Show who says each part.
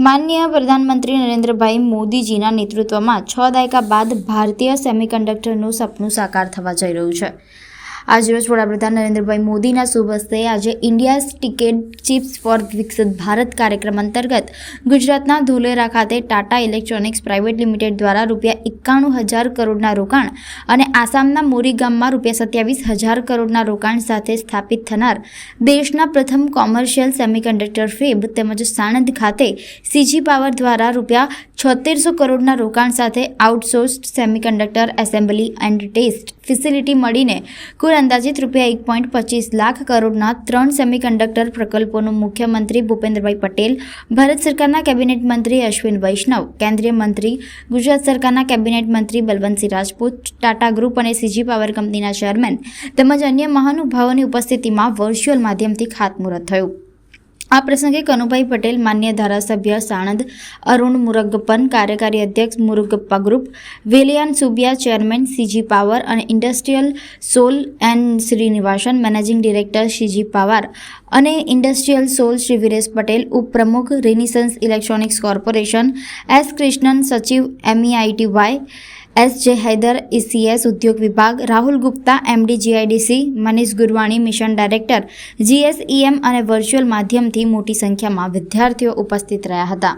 Speaker 1: માનનીય પ્રધાનમંત્રી નરેન્દ્રભાઈ મોદીજીના નેતૃત્વમાં છ દાયકા બાદ ભારતીય સેમિકન્ડક્ટરનું સપનું સાકાર થવા જઈ રહ્યું છે. આજરોજ વડાપ્રધાન નરેન્દ્રભાઈ મોદીના શુભ હસ્તે આજે ઇન્ડિયાઝ ટિકેટ ચિપ્સ ફોર વિકસિત ભારત કાર્યક્રમ અંતર્ગત ગુજરાતના ધોલેરા ખાતે ટાટા ઇલેક્ટ્રોનિક્સ પ્રાઇવેટ લિમિટેડ દ્વારા રૂપિયા એકાણું હજાર કરોડના રોકાણ અને આસામના મોરીગામમાં રૂપિયા સત્યાવીસ હજાર કરોડના રોકાણ સાથે સ્થાપિત થનાર દેશના પ્રથમ કોમર્શિયલ સેમિકન્ડક્ટર ફેબ તેમજ સાણંદ ખાતે સીજી પાવર દ્વારા રૂપિયા છોતેરસો કરોડના રોકાણ સાથે outsourced semiconductor, assembly and test facility મળીને કુલ અંદાજિત રૂપિયા એક પોઈન્ટ પચીસ લાખ કરોડના ત્રણ સેમિકન્ડક્ટર પ્રકલ્પોનું મુખ્યમંત્રી ભૂપેન્દ્રભાઈ પટેલ, ભારત સરકારના કેબિનેટ મંત્રી અશ્વિન વૈષ્ણવ, કેન્દ્રીય મંત્રી, ગુજરાત સરકારના કેબિનેટ મંત્રી બલવંતસિંહ રાજપૂત, ટાટા ગ્રુપ અને સીજી પાવર કંપનીના ચેરમેન તેમજ અન્ય મહાનુભાવોની ઉપસ્થિતિમાં વર્ચ્યુઅલ માધ્યમથી ખાતમુહૂર્ત થયું. આ પ્રસંગે કનુભાઈ પટેલ, માન્ય ધારાસભ્ય સાણંદ, અરુણ મુરગપન કાર્યકારી અધ્યક્ષ Murugappa group, Vellayan Subbiah, chairman CG power અને industrial sol N Srinivasan, managing director CG power અને ઇન્ડસ્ટ્રીયલ સોલ શ્રી વિરેશ પટેલ, ઉપપ્રમુખ Renesas electronics corporation, S Krishnan, સચિવ MeitY S J Haider, ECS ઉદ્યોગ વિભાગ, Rahul Gupta, MD, GIDC, Manish Gurwani, mission director, GSEM અને virtual માધ્યમથી મોટી સંખ્યામાં વિદ્યાર્થીઓ ઉપસ્થિત રહ્યા હતા.